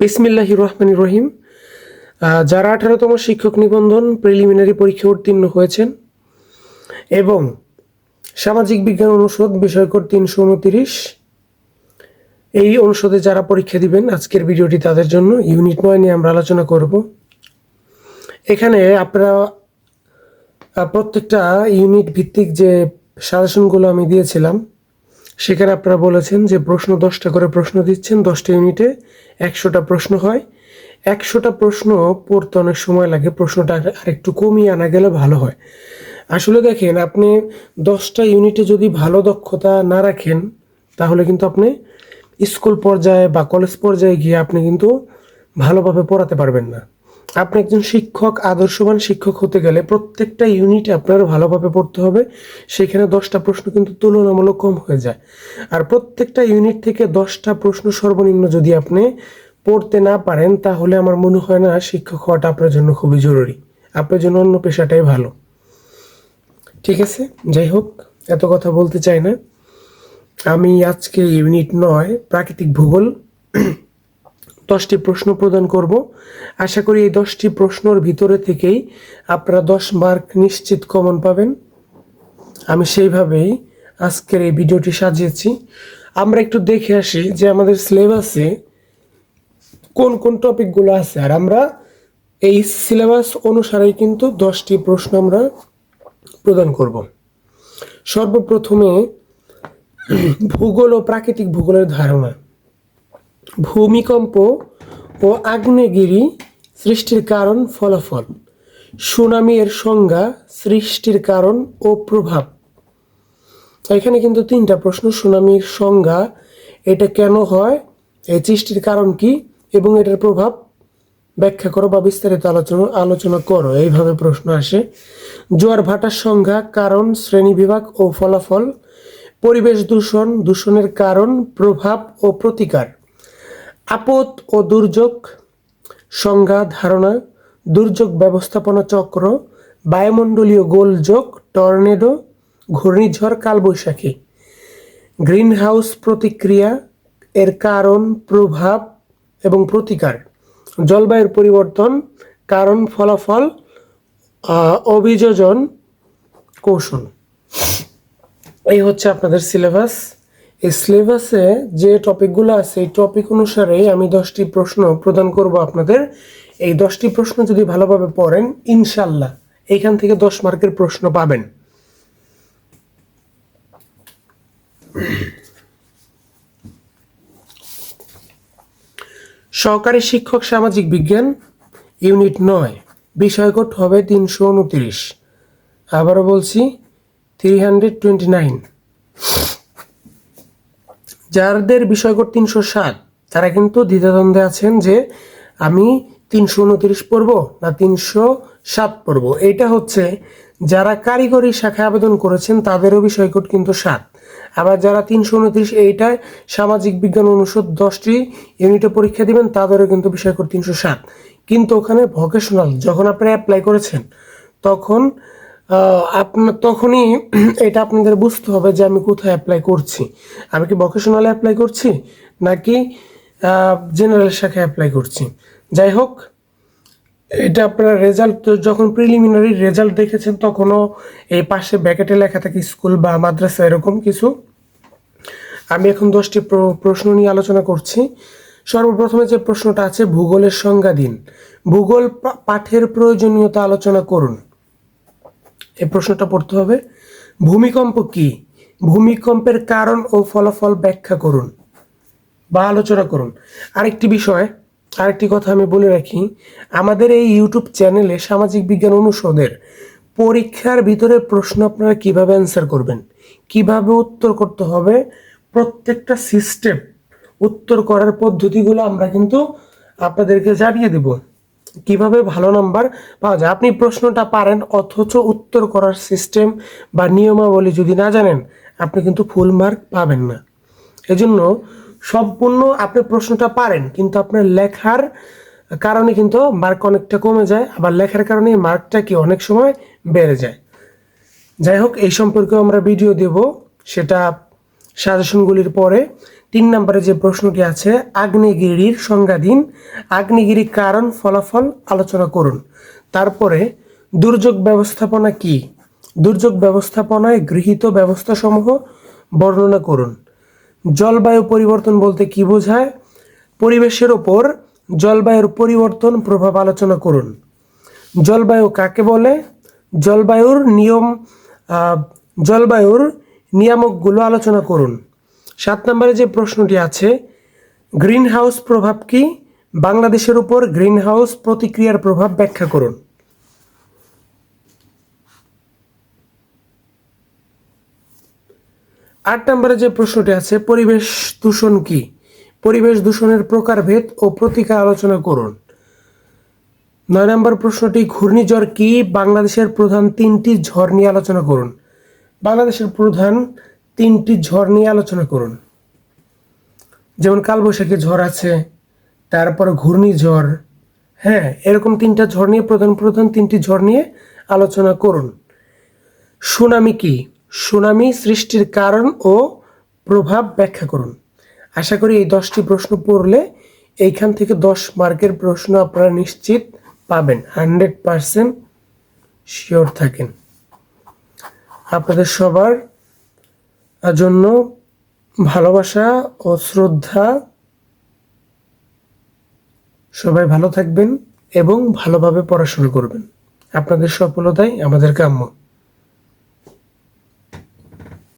বিসমিল্লাহ রহমান রহিম। যারা আঠারোতম শিক্ষক নিবন্ধন প্রিলিমিনারি পরীক্ষা উত্তীর্ণ হয়েছেন এবং সামাজিক বিজ্ঞান অনুষদ বিষয়কর তিনশো উনতিরিশ, এই অনুষদে যারা পরীক্ষা দিবেন, আজকের ভিডিওটি তাদের জন্য ইউনিট নয় নিয়ে আমরা আলোচনা করব। এখানে আপনারা প্রত্যেকটা ইউনিট ভিত্তিক যে সাজেশনগুলো আমি দিয়েছিলাম সেখানে আপনারা বলেছেন যে প্রশ্ন দশটা করে প্রশ্ন দিচ্ছেন, দশটা ইউনিটে একশোটা প্রশ্ন হয়। একশোটা প্রশ্ন পড়তে অনেক সময় লাগে, প্রশ্নটা আর একটু কমিয়ে আনা গেলে ভালো হয়। আসলে দেখেন, আপনি দশটা ইউনিটে যদি ভালো দক্ষতা না রাখেন, তাহলে কিন্তু আপনি স্কুল পর্যায়ে বা কলেজ পর্যায়ে গিয়ে আপনি কিন্তু ভালোভাবে পড়াতে পারবেন না। আপনি একজন শিক্ষক, আদর্শবান শিক্ষক হতে গেলে প্রত্যেকটা ইউনিট আপনার ভালোভাবে পড়তে হবে। সেখানে দশটা প্রশ্ন কিন্তু তুলনামূলক কম হয়ে যায়। আর প্রত্যেকটা ইউনিট থেকে দশটা প্রশ্ন সর্বনিম্ন যদি আপনি পড়তে না পারেন, তাহলে আমার মনে হয় না শিক্ষক হওয়াটা আপনার জন্য খুবই জরুরি। আপনার জন্য অন্য পেশাটাই ভালো। ঠিক আছে? যাই হোক, এত কথা বলতে চাই না। আমি আজকে ইউনিট নয়, প্রাকৃতিক ভূগোল। দশটি প্রশ্ন প্রদান করব। আশা করি এই দশটি প্রশ্নর ভিতরে থেকেই আপনারা দশ মার্ক নিশ্চিত কমন পাবেন। আমি সেইভাবেই আজকের এই ভিডিওটি সাজিয়েছি। আমরা একটু দেখে আসি যে আমাদের সিলেবাসে কোন কোন টপিকগুলো আছে। আর আমরা এই সিলেবাস অনুসারেই কিন্তু দশটি প্রশ্ন আমরা প্রদান করব। সর্বপ্রথমে ভূগোল ও প্রাকৃতিক ভূগোলের ধারণা। ভূমিকম্প ও আগ্নেয়গিরি সৃষ্টির কারণ ফলাফল। সুনামি এর সংজ্ঞা সৃষ্টির কারণ ও প্রভাব। এখানে কিন্তু তিনটা প্রশ্ন, সুনামির সংজ্ঞা, এটা কেন হয়, এই সৃষ্টির কারণ কি, এবং এটার প্রভাব ব্যাখ্যা করো বা বিস্তারিত আলোচনা আলোচনা করো, এইভাবে প্রশ্ন আসে। জোয়ার ভাটার সংজ্ঞা, কারণ শ্রেণীবিভাগ ও ফলাফল। পরিবেশ দূষণ, দূষণের কারণ, প্রভাব ও প্রতিকার। আপদ ও দুর্যোগ সংজ্ঞা ধারণা, দুর্যোগ ব্যবস্থাপনা চক্র, বায়ুমণ্ডলীয় গোলযোগ, টর্নেডো, ঘূর্ণিঝড় কালবৈশাখী। গ্রিনহাউস প্রতিক্রিয়া এর কারণ, প্রভাব এবং প্রতিকার। জলবায়ুর পরিবর্তন, কারণ, ফলাফল অভিযোজন, কৌশল। এই হচ্ছে আপনাদের সিলেবাস। সিলেবাসে যে টপিকগুলো আছে, এই টপিক অনুসারে আমি দশটি প্রশ্ন প্রদান করব আপনাদের। এই দশটি প্রশ্ন যদি ভালোভাবে পড়েন ইনশাল্লাহ এইখান থেকে দশ মার্কের প্রশ্ন পাবেন। সহকারী শিক্ষক সামাজিক বিজ্ঞান, ইউনিট নয় বিষয়কোড হবে তিনশো উনত্রিশ। আবারও বলছি থ্রি হান্ড্রেড টোয়েন্টি নাইন যাদের বিষয়কোড তিনশো সাত তারা কিন্তু দ্বিধাদ্বন্দ্বে আছেন যে আমি তিনশো উনত্রিশ পড়ব না তিনশো সাত পড়ব। এটা হচ্ছে যারা কারিগরি শাখায় আবেদন করেছেন, তাদেরও বিষয়কোড কিন্তু সাত আবার যারা তিনশো উনত্রিশ, এইটায় সামাজিক বিজ্ঞান অনুষদ দশটি ইউনিটে পরীক্ষা দিবেন, তাদেরও কিন্তু বিষয়কোড তিনশো সাত কিন্তু ওখানে ভোকেশনাল যখন আপনারা অ্যাপ্লাই করেছেন, তখন আপনার তখনই এটা আপনাদের বুঝতে হবে যে আমি কোথায় অ্যাপ্লাই করছি। আমি কি ভোকেশনালে অ্যাপ্লাই করছি, নাকি জেনারেল শাখায় অ্যাপ্লাই করছি। যাই হোক, এটা আপনারা রেজাল্ট যখন প্রিলিমিনারি রেজাল্ট দেখেছেন, তখনও এই পাশে ব্যাকেটে লেখা থাকে স্কুল বা মাদ্রাসা, এরকম কিছু। আমি এখন দশটি প্র- প্রশ্ন নিয়ে আলোচনা করছি। সর্বপ্রথমে যে প্রশ্নটা আছে, ভূগোলের সংজ্ঞা দিন। ভূগোল পাঠের প্রয়োজনীয়তা আলোচনা করুন। এই প্রশ্নটা পড়তে হবে। ভূমিকম্প কি? ভূমিকম্পের কারণ ও ফলাফল ব্যাখ্যা করুন বা আলোচনা করুন। আরেকটি বিষয়, আরেকটি কথা আমি বলে রাখি, আমাদের এই ইউটিউব চ্যানেলে সামাজিক বিজ্ঞান অনুষদের পরীক্ষার ভিতরে প্রশ্ন আপনারা কীভাবে অ্যান্সার করবেন? কীভাবে উত্তর করতে হবে? প্রত্যেকটা সিস্টেম উত্তর করার পদ্ধতিগুলো আমরা কিন্তু আপনাদেরকে জানিয়ে দেব। কীভাবে ভালো নাম্বার পাওয়া যায়? আপনি প্রশ্নটা পারেন, অথচ উত্তর করার সিস্টেম বা নিয়মাবলী যদি না জানেন, আপনি কিন্তু ফুল মার্ক পাবেন না। এজন্য সম্পূর্ণ আপনি প্রশ্নটা পারেন, কিন্তু আপনার লেখার কারণে কিন্তু মার্ক অনেকটা কমে যায়, আবার লেখার কারণে মার্কটা কি অনেক সময় বেড়ে যায়। যাই হোক, এই সম্পর্কে আমরা ভিডিও দেব, সেটা সাজেশনগুলির পরে তিন নম্বরে যে প্রশ্নটি আছে, আগ্নেয়গিরির সংজ্ঞা দিন আগ্নেয়গিরির কারণ, ফলাফল আলোচনা করুন। তারপরে, দুর্যোগ ব্যবস্থাপনা কি? দুর্যোগ ব্যবস্থাপনায় গৃহীত ব্যবস্থাসমূহ বর্ণনা করুন। জলবায়ু পরিবর্তন বলতে কি বোঝায়? পরিবেশের ওপর জলবায়ুর পরিবর্তন প্রভাব আলোচনা করুন। জলবায়ু কাকে বলে? জলবায়ুর নিয়ম জলবায়ুর নিয়ামকগুলো আলোচনা করুন। সাত নম্বরে যে প্রশ্নটি আছে গ্রিন হাউস প্রভাব কি? বাংলাদেশের উপর গ্রিন হাউস প্রতিক্রিয়ার প্রভাব ব্যাখ্যা করুন। আট নম্বরে যে প্রশ্নটি আছে, পরিবেশ দূষণ কি? পরিবেশ দূষণের প্রকারভেদ ও প্রতিকার আলোচনা করুন। নয় নম্বর প্রশ্নটি, ঘূর্ণিঝড় কি? বাংলাদেশের প্রধান তিনটি ঝড় নিয়ে আলোচনা করুন। বাংলাদেশের প্রধান তিনটি ঝড় নিয়ে আলোচনা করুন। যেমন কালবৈশাখী ঝড় আছে, তারপরে ঘূর্ণিঝড়। হ্যাঁ এরকম তিনটা ঝড় নিয়ে প্রধান প্রধান তিনটি ঝড় নিয়ে আলোচনা করুন। সুনামি কি? সুনামি সৃষ্টির কারণ ও প্রভাব ব্যাখ্যা করুন। আশা করি এই দশটি প্রশ্ন পড়লে এইখান থেকে দশ মার্কের প্রশ্ন আপনারা নিশ্চিত পাবেন। হান্ড্রেড পারসেন্ট শিওর থাকেন। আপনাদের সবার জন্য ভালোবাসা ও শ্রদ্ধা। সবাই ভালো থাকবেন এবং ভালোভাবে পড়াশোনা করবেন। আপনাদের সফলতাই আমাদের কাম্য।